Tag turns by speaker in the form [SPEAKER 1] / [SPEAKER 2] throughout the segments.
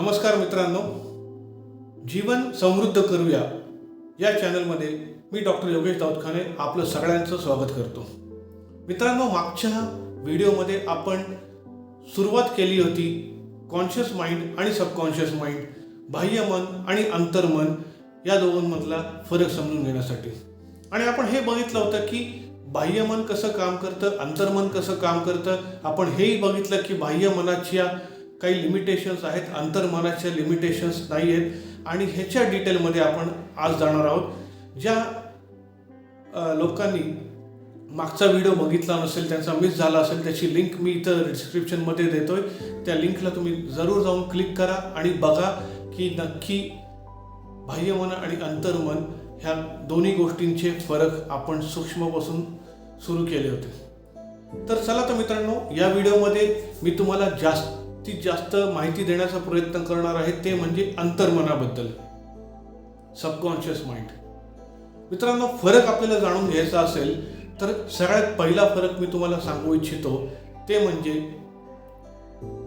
[SPEAKER 1] नमस्कार मित्रांनो. जीवन समृद्ध करूया. या चॅनलमध्ये मी डॉक्टर योगेश दाऊदखाने आपलं सगळ्यांचं स्वागत करतो. मित्रांनो मागच्या व्हिडिओमध्ये आपण सुरुवात केली होती कॉन्शियस माइंड आणि सबकॉन्शियस माइंड बाह्य मन आणि अंतर्मन या दोघांमधला फरक समजून घेण्यासाठी. आणि आपण हे बघितलं होतं की बाह्य मन कसं काम करतं अंतर्मन कसं काम करतं? आपण हेही बघितलं की बाह्य मनाच्या काही लिमिटेशन्स आहेत अंतर्मनाच्या लिमिटेशन्स नाही आहेत आणि ह्याच्या डिटेलमध्ये आपण आज जाणार आहोत. ज्या लोकांनी मागचा व्हिडिओ बघितला नसेल त्यांचा मिस झाला असेल त्याची लिंक मी इथं डिस्क्रिप्शनमध्ये आहे त्या लिंकला तुम्ही जरूर जाऊन क्लिक करा आणि बघा की नक्की बाह्यमन आणि अंतर्मन ह्या दोन्ही गोष्टींचे फरक आपण सूक्ष्मपासून सुरू केले होते. तर चला तर मित्रांनो या व्हिडिओमध्ये मी तुम्हाला जास्त ती जास्त माहिती देण्याचा प्रयत्न करणार आहे ते म्हणजे अंतर्मनाबद्दल. सबकॉन्शियस माइंड मित्रांनो फरक आपल्याला जाणून घ्यायचा असेल तर सगळ्यात पहिला फरक मी तुम्हाला सांगू इच्छितो ते म्हणजे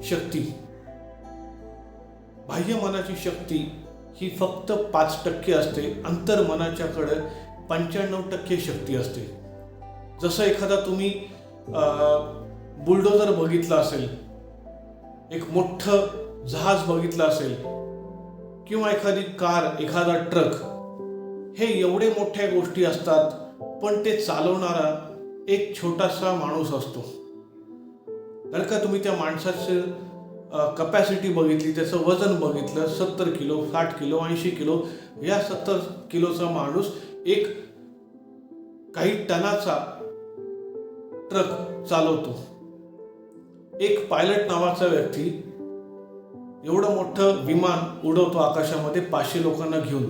[SPEAKER 1] शक्ती. बाह्य मनाची शक्ती ही फक्त पाच टक्के असते अंतर्मनाच्याकडे पंच्याण्णव टक्के शक्ती असते. जसं एखादा तुम्ही बुलडोजर बघितला असेल एक मोठं जहाज बघितलं असेल किंवा एखादी कार एखादा ट्रक हे एवढे मोठ्या गोष्टी असतात पण ते चालवणारा एक छोटासा माणूस असतो. जर का तुम्ही त्या माणसाचं कपॅसिटी बघितली त्याचं वजन बघितलं सत्तर किलो साठ किलो ऐंशी किलो या सत्तर किलोचा माणूस एक काही टनाचा ट्रक चालवतो. एक पायलट नावाचा व्यक्ती एवढं मोठं विमान उडवतो आकाशामध्ये पाचशे लोकांना घेऊन.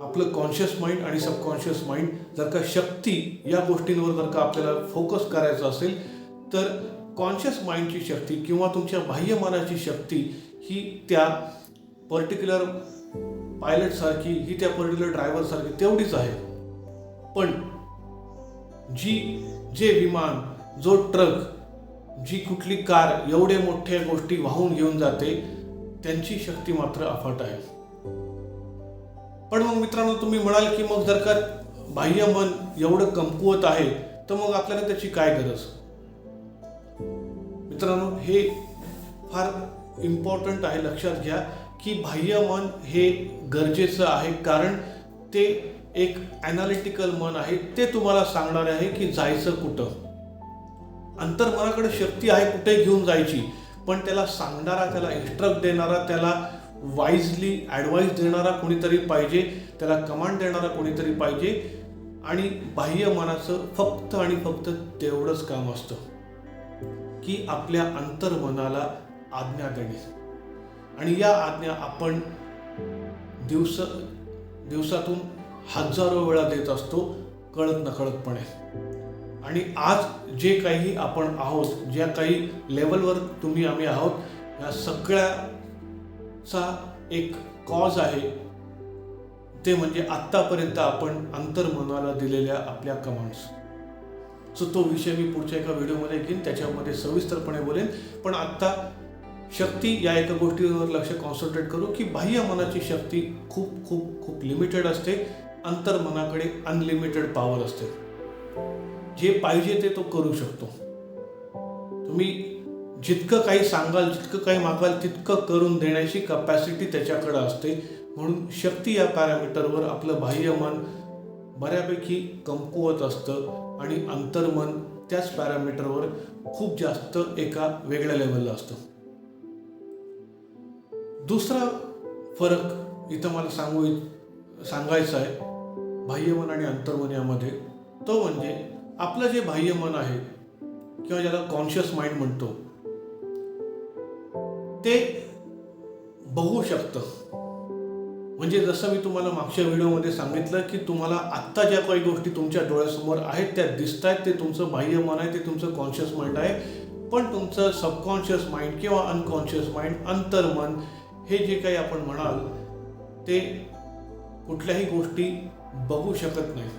[SPEAKER 1] आपलं कॉन्शियस माइंड आणि सबकॉन्शियस माइंड जर का शक्ती या गोष्टींवर जर का आपल्याला फोकस करायचं असेल तर कॉन्शियस माइंडची शक्ती किंवा तुमच्या बाह्य मनाची शक्ती ही त्या पर्टिक्युलर पायलटसारखी ही त्या पर्टिक्युलर ड्रायव्हरसारखी तेवढीच आहे. पण जी जे विमान जो ट्रक जी कुठली कार एवढे मोठ्या गोष्टी वाहून घेऊन जाते त्यांची शक्ती मात्र अफाट आहे. पण मग मित्रांनो तुम्ही म्हणाल की मग जर का बाह्य मन एवढं कमकुवत आहे तर मग आपल्याला त्याची काय गरज? मित्रांनो हे फार इम्पॉर्टंट आहे लक्षात घ्या की बाह्य मन हे गरजेचं आहे कारण ते एक ॲनालिटिकल मन आहे. ते तुम्हाला सांगणार आहे की जायचं कुठं. अंतर्मनाकडे शक्ती आहे कुठे घेऊन जायची. पण त्याला सांगणारा त्याला इन्स्ट्रक्ट देणारा त्याला वाईजली ॲडवाईस देणारा कोणीतरी पाहिजे त्याला कमांड देणारा कोणीतरी पाहिजे आणि बाह्य मनाचं फक्त आणि फक्त तेवढंच काम असतं की आपल्या अंतर्मनाला आज्ञा देणे. आणि या आज्ञा आपण दिवस दिवसातून हजारो वेळा देत असतो कळत नकळतपणे. आणि आज जे काही आपण आहोत ज्या काही लेवलवर तुम्ही आम्ही आहोत या सगळ्याचा एक कॉज आहे. ते म्हणजे आत्तापर्यंत आपण अंतर्मनाला दिलेल्या आपल्या कमांड्स सो तो विषय मी पुढच्या एका व्हिडिओमध्ये घेईन त्याच्यामध्ये सविस्तरपणे बोलेन. पण आत्ता शक्ती या एका गोष्टीवर लक्ष कॉन्सन्ट्रेट करू की बाह्य मनाची शक्ती खूप खूप खूप लिमिटेड असते. अंतर्मनाकडे अनलिमिटेड पॉवर असते. जे पाहिजे ते तो करू शकतो. तुम्ही जितकं काही सांगाल जितकं काही मागाल तितकं करून देण्याची कपॅसिटी त्याच्याकडे असते. म्हणून शक्ती या पॅरामीटरवर आपलं बाह्य मन बऱ्यापैकी कमकुवत असतं आणि अंतर्मन त्याच पॅरामीटरवर खूप जास्त एका वेगळ्या लेवलला असतं. दुसरा फरक इथं मला सांगू सांगायचा आहे बाह्यमन आणि अंतर्मन यामध्ये. तो म्हणजे आपलं जे बाह्य मन आहे किंवा ज्याला कॉन्शियस माइंड म्हणतो ते बघू शकतं. म्हणजे जसं मी तुम्हाला मागच्या व्हिडिओमध्ये सांगितलं की तुम्हाला आत्ता ज्या काही गोष्टी तुमच्या डोळ्यासमोर आहेत त्या दिसत आहेत ते तुमचं बाह्य मन आहे ते तुमचं कॉन्शियस माइंड आहे. पण तुमचं सबकॉन्शियस माइंड किंवा अनकॉन्शियस माइंड अंतर्मन हे जे काही आपण म्हणाल ते कुठल्याही गोष्टी बघू शकत नाही.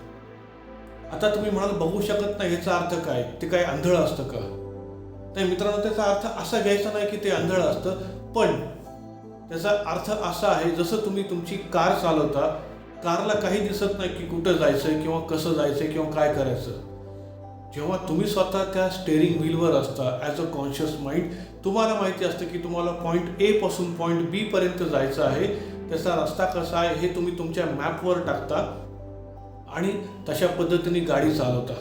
[SPEAKER 1] आता तुम्ही म्हणाल बघू शकत नाही. याचा अर्थ काय? ते काय आंधळ असतं का? नाही मित्रांनो त्याचा अर्थ असा घ्यायचा नाही की ते आंधळ असतं. पण त्याचा अर्थ असा आहे जसं तुम्ही तुमची कार चालवता कारला काही दिसत नाही की कुठं जायचं किंवा कसं जायचं किंवा काय करायचं. जेव्हा तुम्ही स्वतः त्या स्टेअरिंग व्हीलवर असता ॲज अ कॉन्शियस माइंड तुम्हाला माहिती असतं की तुम्हाला पॉईंट ए पासून पॉईंट बी पर्यंत जायचं आहे. त्याचा रस्ता कसा आहे हे तुम्ही तुमच्या मॅपवर टाकता. आणि तशा पद्धतीने गाडी चालवता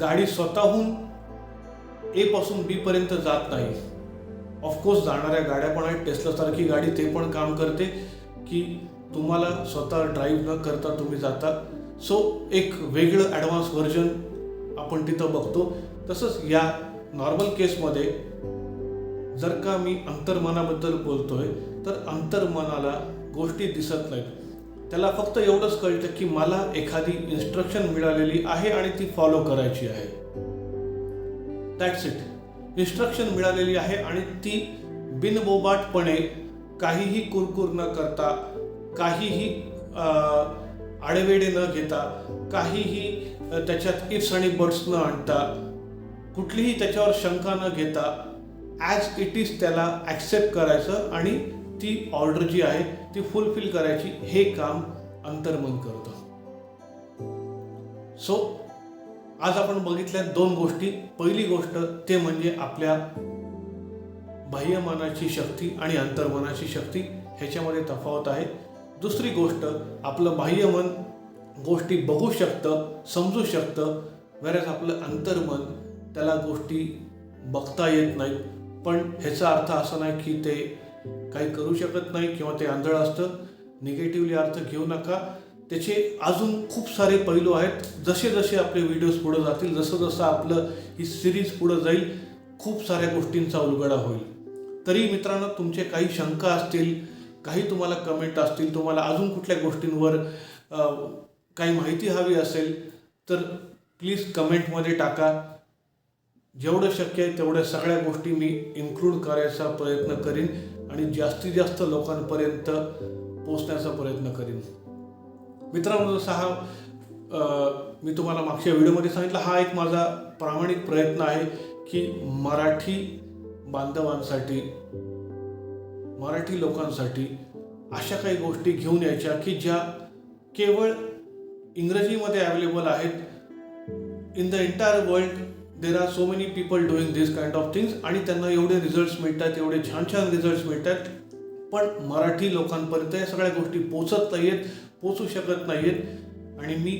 [SPEAKER 1] गाडी स्वतःहून ए पासून बी पर्यंत जात नाही. ऑफकोर्स जाणाऱ्या गाड्या पण आहेत. टेस्लासारखी गाडी ते पण काम करते की तुम्हाला स्वतः ड्राईव्ह न करता तुम्ही जाता. सो एक वेगळं ॲडव्हान्स व्हर्जन आपण तिथं बघतो. तसंच या नॉर्मल केसमध्ये जर का मी अंतर्मनाबद्दल बोलतोय तर अंतर्मनाला गोष्टी दिसत नाहीत. त्याला फक्त एवढंच कळतं की मला एखादी इन्स्ट्रक्शन मिळालेली आहे आणि ती फॉलो करायची आहे. दॅट्स इट इन्स्ट्रक्शन मिळालेली आहे आणि ती बिनबोबाटपणे काहीही कुरकुर न करता काहीही आडवेडे आडेवेडे न घेता काहीही त्याच्यात इफ्स आणि बर्ड्स न आणता कुठलीही त्याच्यावर शंका न घेता ॲज इट इज त्याला ॲक्सेप्ट करायचं आणि ती ऑर्डर जी आहे ती फुलफिल करायची हे काम अंतर्मन करतं. सो आज आपण बघितल्या दोन गोष्टी. पहिली गोष्ट ते म्हणजे आपल्या बाह्यमनाची शक्ती आणि अंतर्मनाची शक्ती ह्याच्यामध्ये तफावत आहे. दुसरी गोष्ट आपलं बाह्यमन गोष्टी बघू शकतं समजू शकतं वॅरॅज आपलं अंतर्मन त्याला गोष्टी बघता येत नाहीत. पण ह्याचा अर्थ असा नाही की ते काही करू शकत नाही किंवा ते आंधळ असतं निगेटिव्हली अर्थ घेऊ नका. त्याचे अजून खूप सारे पैलू आहेत. जसे जसे आपले व्हिडिओज पुढे जातील जसं जसं आपलं ही सिरीज पुढे जाईल खूप साऱ्या गोष्टींचा उलगडा होईल. तरी मित्रांनो तुमचे काही शंका असतील काही तुम्हाला कमेंट असतील तुम्हाला अजून कुठल्या गोष्टींवर काही माहिती हवी असेल तर प्लीज कमेंटमध्ये टाका. जेवढं शक्य आहे तेवढ्या सगळ्या गोष्टी मी इन्क्लूड करायचा प्रयत्न करीन. आणि जास्तीत जास्त लोकांपर्यंत पोचण्याचा प्रयत्न करीन. मित्रांनो जसा हा मी तुम्हाला मागच्या व्हिडिओमध्ये सांगितलं हा एक माझा प्रामाणिक प्रयत्न आहे की मराठी बांधवांसाठी मराठी लोकांसाठी अशा काही गोष्टी घेऊन यायच्या की ज्या केवळ इंग्रजीमध्ये अवेलेबल आहेत. In the entire world there are so many people doing this kind of things आणि त्यांना एवढे रिझल्ट्स मिळतात एवढे छान छान रिझल्ट्स मिळतात. पण मराठी लोकांपर्यंत या सगळ्या गोष्टी पोचत नाही आहेत पोचू शकत नाही आहेत आणि मी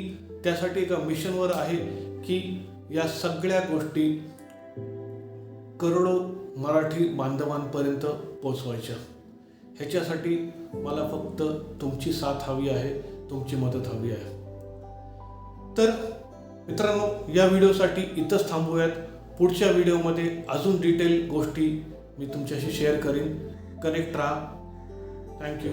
[SPEAKER 1] त्यासाठी एका मिशनवर आहे की या सगळ्या गोष्टी करोडो मराठी बांधवांपर्यंत पोचवायच्या ह्याच्यासाठी मला फक्त तुमची साथ हवी आहे तुमची मदत हवी आहे. तर मित्रांनो या व्हिडिओसाठी इथंच थांबूयात. पुढच्या व्हिडिओमध्ये अजून डिटेल गोष्टी मी तुमच्याशी शेअर करीन. कनेक्ट राहा. थँक्यू